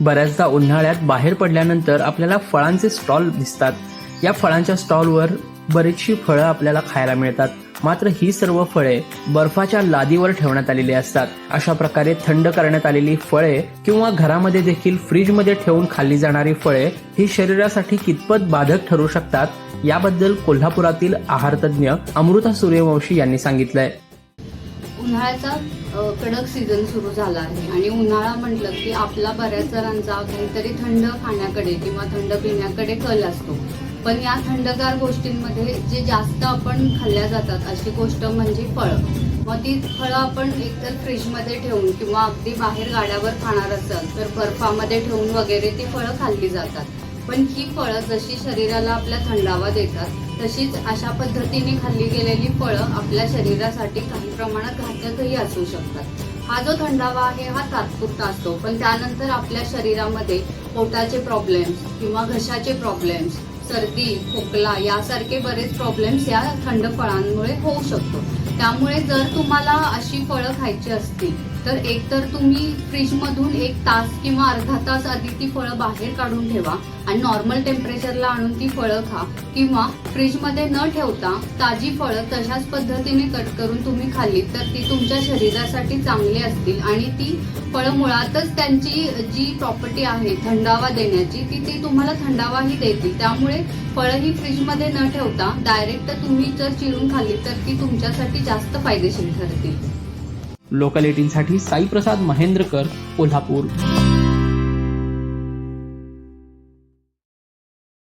बऱ्याचदा उन्हाळ्यात बाहेर पडल्यानंतर आपल्याला फळांचे स्टॉल दिसतात. या फळांच्या स्टॉलवर बरीचशी फळं आपल्याला खायला मिळतात. मात्र ही सर्व फळे बर्फाच्या लादीवर ठेवण्यात आलेली असतात. अशा प्रकारे थंड करण्यात आलेली फळे किंवा घरामध्ये देखील फ्रीजमध्ये ठेवून खाल्ली जाणारी फळे ही शरीरासाठी कितपत बाधक ठरू शकतात याबद्दल कोल्हापुरातील आहारतज्ञ अमृता सूर्यवंशी यांनी सांगितलंय. उन्हाळ्याचा कडक सीझन सुरू झाला आहे. आणि उन्हाळा म्हटलं की आपला बऱ्याच जणांचा काहीतरी थंड खाण्याकडे किंवा थंड पिण्याकडे कल असतो. पण या थंडगार गोष्टींमध्ये जे जास्त आपण खाल्ल्या जातात अशी गोष्ट म्हणजे फळं. मग ती फळं आपण एकतर फ्रीजमध्ये ठेवून किंवा अगदी बाहेर गाड्यावर खाणार असाल तर बर्फामध्ये ठेवून वगैरे ती फळं खाल्ली जातात. पण ही फळं जशी शरीराला आपल्या थंडावा देतात तशीच अशा पद्धतीने खाल्ली गेलेली फळं आपल्या शरीरासाठी काही प्रमाणात घातकही असू शकतात. हा जो थंडावा आहे हा तात्पुरता असतो. पण त्यानंतर आपल्या शरीरामध्ये पोटाचे प्रॉब्लेम्स किंवा घशाचे प्रॉब्लेम्स सर्दी खोकला यासारखे बरेच प्रॉब्लेम्स या थंड फळांमुळे होऊ शकतो. त्यामुळे जर तुम्हाला अशी फळं खायची असतील तर एकतर तुम्ही फ्रीजमधून एक तास किंवा अर्धा तास आधी ती फळं बाहेर काढून ठेवा आणि नॉर्मल टेम्परेचरला आणून ती फळं खा. किंवा फ्रीजमध्ये न ठेवता ताजी फळं तशाच पद्धतीने कट करून तुम्ही खाल्ली तर ती तुमच्या शरीरासाठी चांगली असतील आणि ती फळं मुळातच त्यांची जी प्रॉपर्टी आहे थंडावा देण्याची ती ती तुम्हाला थंडावाही देतील. त्यामुळे त्यामुळे ही फ्रीजमध्ये न ठेवता डायरेक्ट तुम्ही जर चिरून खाल्ली तर ती तुमच्यासाठी जास्त फायदेशीर ठरतील. लोकल एटीनसाठी साईप्रसाद महेंद्रकर कोल्हापूर.